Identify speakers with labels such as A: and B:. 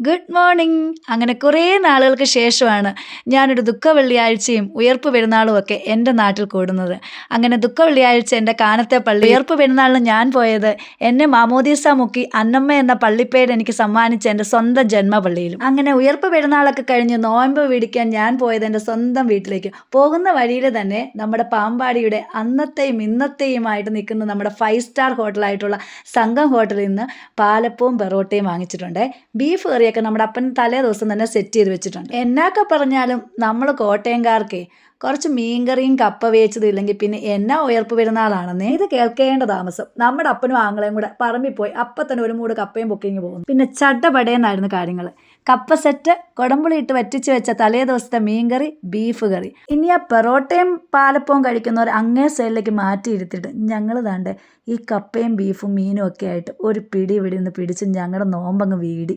A: Good morning അങ്ങനെ കുറേ നാളുകൾക്ക് ശേഷമാണ് ഞാനൊരു ദുഃഖ വെള്ളിയാഴ്ചയും ഉയർപ്പ് പെരുന്നാളും ഒക്കെ എന്റെ നാട്ടിൽ കൂടുന്നത്. അങ്ങനെ ദുഃഖ വെള്ളിയാഴ്ച എന്റെ കാനത്തെ പള്ളി ഉയർപ്പ് പെരുന്നാളിന് ഞാൻ പോയത് എന്നെ മാമോദീസ മുക്കി അന്നമ്മ എന്ന പള്ളിപ്പേര് എനിക്ക് സമ്മാനിച്ച എന്റെ സ്വന്തം ജന്മപള്ളിയിലും. അങ്ങനെ ഉയർപ്പ് പെരുന്നാളൊക്കെ കഴിഞ്ഞ് നോയമ്പ് പിടിക്കാൻ ഞാൻ പോയത് എന്റെ സ്വന്തം വീട്ടിലേക്ക്. പോകുന്ന വഴിയിൽ തന്നെ നമ്മുടെ പാമ്പാടിയുടെ അന്നത്തെയും ഇന്നത്തെയുമായിട്ട് നിൽക്കുന്ന നമ്മുടെ ഫൈവ് സ്റ്റാർ ഹോട്ടലായിട്ടുള്ള സംഘം ഹോട്ടലിൽ നിന്ന് പാലപ്പവും പെറോട്ടയും വാങ്ങിച്ചിട്ടുണ്ട്. ബീഫ് കറിയൊക്കെ നമ്മുടെ അപ്പൻ തലേ ദിവസം തന്നെ സെറ്റ് ചെയ്ത് വെച്ചിട്ടുണ്ട്. എന്നൊക്കെ പറഞ്ഞാലും നമ്മൾ കോട്ടയംകാർക്കേ കുറച്ച് മീൻകറിയും കപ്പ വേച്ചതും ഇല്ലെങ്കിൽ പിന്നെ എന്നാ ഉയർപ്പ് പെരുന്നാളാണെന്നേ ഇത് കേൾക്കേണ്ട താമസം. നമ്മുടെ അപ്പനും ആങ്ങളെയും കൂടെ പറമ്പിൽ പോയി അപ്പം തന്നെ ഒരു മൂട് കപ്പയും പൊക്കിങ് പോകുന്നു. പിന്നെ ചട്ടപടയെന്നായിരുന്നു കാര്യങ്ങൾ കപ്പ സെറ്റ് കൊടമ്പുളി ഇട്ട് വറ്റിച്ച് വെച്ച തലേ ദിവസത്തെ മീൻകറി ബീഫ് കറി. ഇനി ആ പെറോട്ടയും പാലപ്പവും കഴിക്കുന്നവർ അങ്ങേ സൈഡിലേക്ക് മാറ്റിയിരുത്തിയിട്ട് ഞങ്ങൾ താണ്ട് ഈ കപ്പയും ബീഫും മീനും ഒക്കെ ആയിട്ട് ഒരു പിടി ഇവിടെ നിന്ന് പിടിച്ച് ഞങ്ങളുടെ നോമ്പങ്ങ് വീടി.